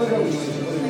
Deus é isso.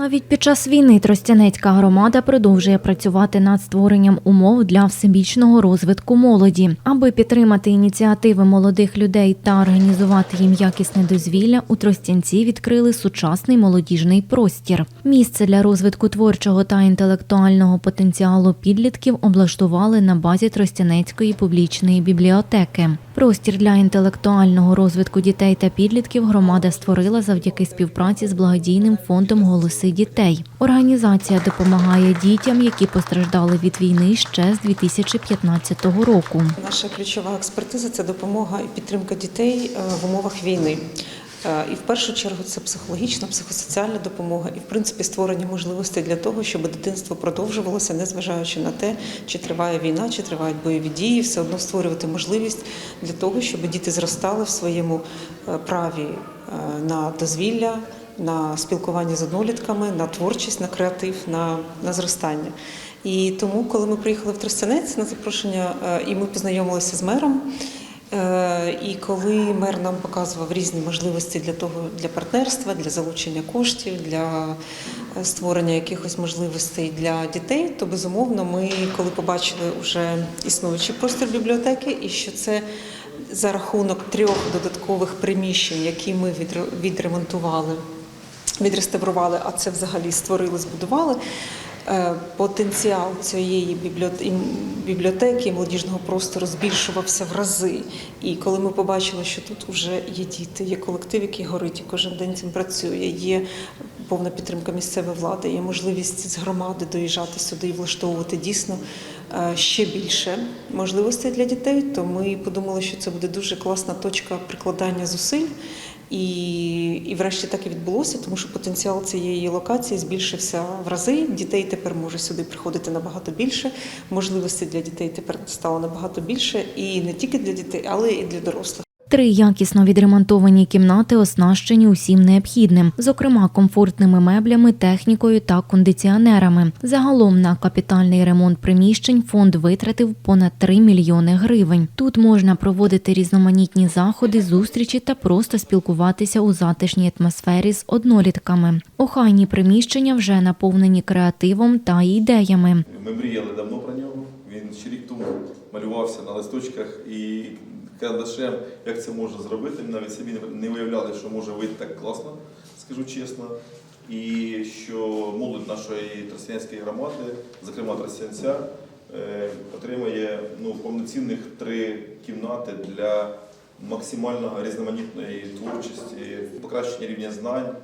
Навіть під час війни Тростянецька громада продовжує працювати над створенням умов для всебічного розвитку молоді. Аби підтримати ініціативи молодих людей та організувати їм якісне дозвілля, у Тростянці відкрили сучасний молодіжний простір. Місце для розвитку творчого та інтелектуального потенціалу підлітків облаштували на базі Тростянецької публічної бібліотеки. Простір для інтелектуального розвитку дітей та підлітків громада створила завдяки співпраці з благодійним фондом Голоси дітей. Організація допомагає дітям, які постраждали від війни ще з 2015 року. Наша ключова експертиза це допомога і підтримка дітей е, в умовах війни. Е, І в першу чергу це психологічна, психосоціальна допомога, і в принципі створення можливостей для того, щоб дитинство продовжувалося, незважаючи на те, чи триває війна, чи тривають бойові дії, все одно створювати можливість для того, щоб діти зростали в своєму е, праві е, на дозвілля, на спілкування з однолітками, на творчість, на креатив, на, на зростання. І тому, коли ми приїхали в Тростянець на запрошення, і ми познайомилися з мером. Е, І коли мер нам показував різні можливості для того для партнерства, для залучення коштів, для е, створення якихось можливостей для дітей, то безумовно ми, коли побачили вже існуючий простір бібліотеки, і що це за рахунок трьох додаткових приміщень, які ми відремонтували, відреставрували, а це взагалі створили, збудували. Е, Потенціал цієї бібліотеки молодіжного простору збільшувався в рази. І коли ми побачили, що тут вже є діти, є колектив, який горить і кожен день цим працює, є повна підтримка місцевої влади, є можливість з громади доїжджати сюди і влаштовувати дійсно е, ще більше можливостей для дітей, то ми подумали, що це буде дуже класна точка прикладання зусиль. І, і врешті так і відбулося, тому що потенціал цієї локації збільшився в рази. Дітей тепер може сюди приходити набагато більше. Можливостей для дітей тепер стало набагато більше, і не тільки для дітей, але і для дорослих. Три якісно відремонтовані кімнати оснащені усім необхідним, зокрема комфортними меблями, технікою та кондиціонерами. Загалом на капітальний ремонт приміщень фонд витратив понад 3 мільйони гривень. Тут можна проводити різноманітні заходи, зустрічі та просто спілкуватися у затишній атмосфері з однолітками. Охайні приміщення вже наповнені креативом та ідеями. Ми мріяли давно про нього. Він ще рік тому малювався на листочках і карандашем, як це можна зробити. Навіть собі не виявляли, що може вийти так класно, скажу чесно. І що молодь нашої тростянської громади, зокрема Тростянця, отримає ну, повноцінних три кімнати для максимально різноманітної творчості, покращення рівня знань,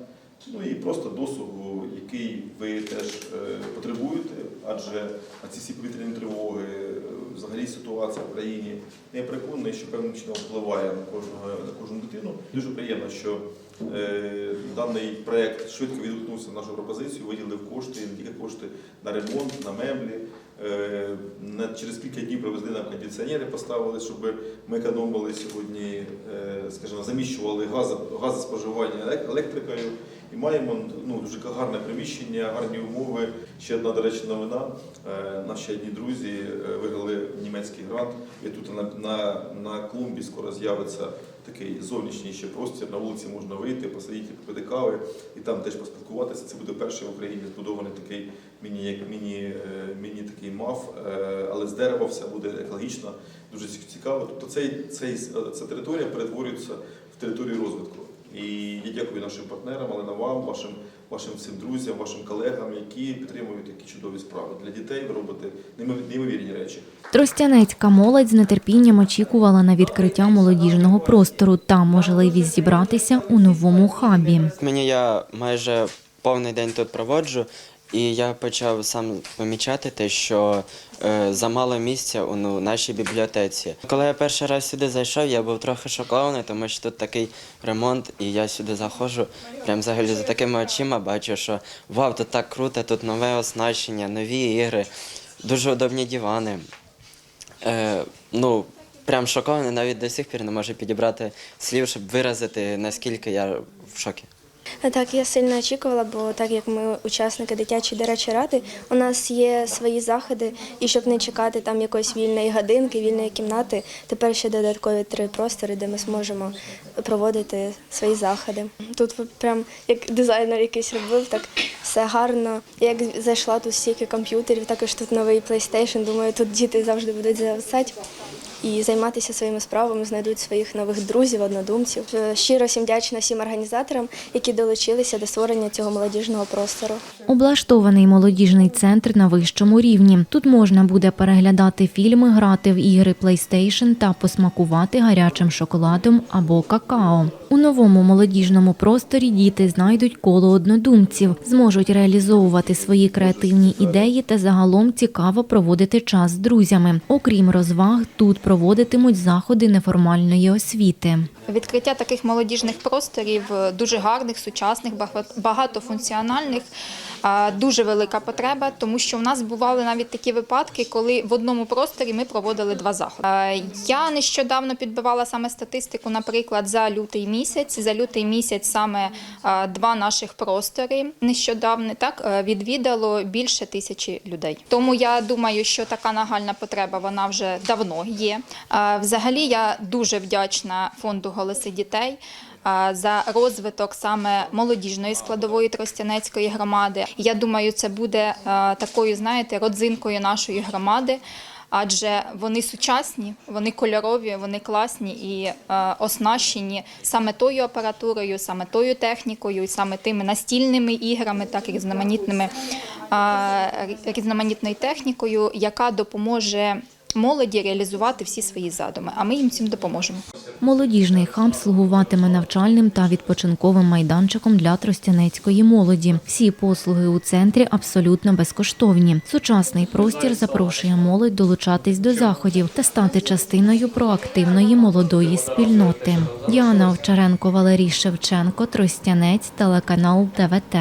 ну і просто досугу, який ви теж е, потребуєте, адже ці всі повітряні тривоги, е, взагалі ситуація в країні, я переконаний, що певним чином впливає на кожного на кожну дитину. Дуже приємно, що е, даний проект швидко відгукнувся на нашу пропозицію, виділив кошти, не тільки кошти на ремонт, на меблі. Е, через кілька днів привезли нам кондиціонери, поставили, щоб ми економили сьогодні, е, скажімо, заміщували газ, газоспоживання елек- електрикою. І маємо ну, дуже гарне приміщення, гарні умови. Ще одна, до речі, новина. Е, Наші одні друзі виграли німецький грант. І тут на, на, на клумбі скоро з'явиться такий зовнішній ще простір. На вулиці можна вийти, посидіти, попити кави і там теж поспілкуватися. Це буде перший в Україні збудований такий міні, як міні, е, міні такий мав, е, але з дерева все буде екологічно, дуже цікаво. Тобто цей, цей, ця територія перетворюється в територію розвитку. І я дякую нашим партнерам, але на вам, вашим, вашим всім друзям, вашим колегам, які підтримують такі чудові справи. Для дітей ви робите неймов- неймовірні речі. Тростянецька молодь з нетерпінням очікувала на відкриття молодіжного простору та можливість зібратися у новому хабі. Мені я майже повний день тут проводжу, і я почав сам помічати те, що е, замало місця у ну, нашій бібліотеці. Коли я перший раз сюди зайшов, я був трохи шокований, тому що тут такий ремонт, і я сюди заходжу, прям взагалі за такими очима бачу, що вау, тут так круто, тут нове оснащення, нові ігри, дуже удобні дивани. Е, ну, прям шокований, навіть до сих пір не можу підібрати слів, щоб виразити, наскільки я в шокі. Так, я сильно очікувала, бо так як ми учасники дитячої дорадчої ради, у нас є свої заходи, і щоб не чекати там якоїсь вільної годинки, вільної кімнати, тепер ще додаткові три простори, де ми зможемо проводити свої заходи. Тут прям як дизайнер якийсь робив, так все гарно. Як зайшла тут стільки комп'ютерів, також тут новий PlayStation, думаю, тут діти завжди будуть зависати. І займатися своїми справами, знайдуть своїх нових друзів, однодумців. Е, Щиро всім вдячна всім організаторам, які долучилися до створення цього молодіжного простору. Облаштований молодіжний центр на вищому рівні. Тут можна буде переглядати фільми, грати в ігри PlayStation та посмакувати гарячим шоколадом або какао. У новому молодіжному просторі діти знайдуть коло однодумців, зможуть реалізовувати свої креативні ідеї та загалом цікаво проводити час з друзями. Окрім розваг, тут проводитимуть заходи неформальної освіти. Відкриття таких молодіжних просторів е, дуже гарних, сучасних, багат- багатофункціональних. Дуже велика потреба, тому що в нас бували навіть такі випадки, коли в одному просторі ми проводили два заходи. Е, Я нещодавно підбивала саме статистику, наприклад, за лютий місяць. За лютий місяць саме е, два наших простори нещодавно так відвідало більше тисячі людей. Тому я думаю, що така нагальна потреба вона вже давно є. Взагалі я дуже вдячна фонду голоси дітей. За розвиток саме молодіжної складової Тростянецької громади. Я думаю, це буде такою, знаєте, родзинкою нашої громади, адже вони сучасні, вони кольорові, вони класні і оснащені саме тою апаратурою, саме тою технікою, і саме тими настільними іграми, так і різноманітними різноманітною технікою, яка допоможе молоді реалізувати всі свої задуми. А ми їм цим допоможемо. Молодіжний хаб слугуватиме навчальним та відпочинковим майданчиком для тростянецької молоді. Всі послуги у центрі абсолютно безкоштовні. Сучасний простір запрошує молодь долучатись до заходів та стати частиною проактивної молодої спільноти. Діана Овчаренко, Валерій Шевченко, Тростянець, телеканал ТВТ.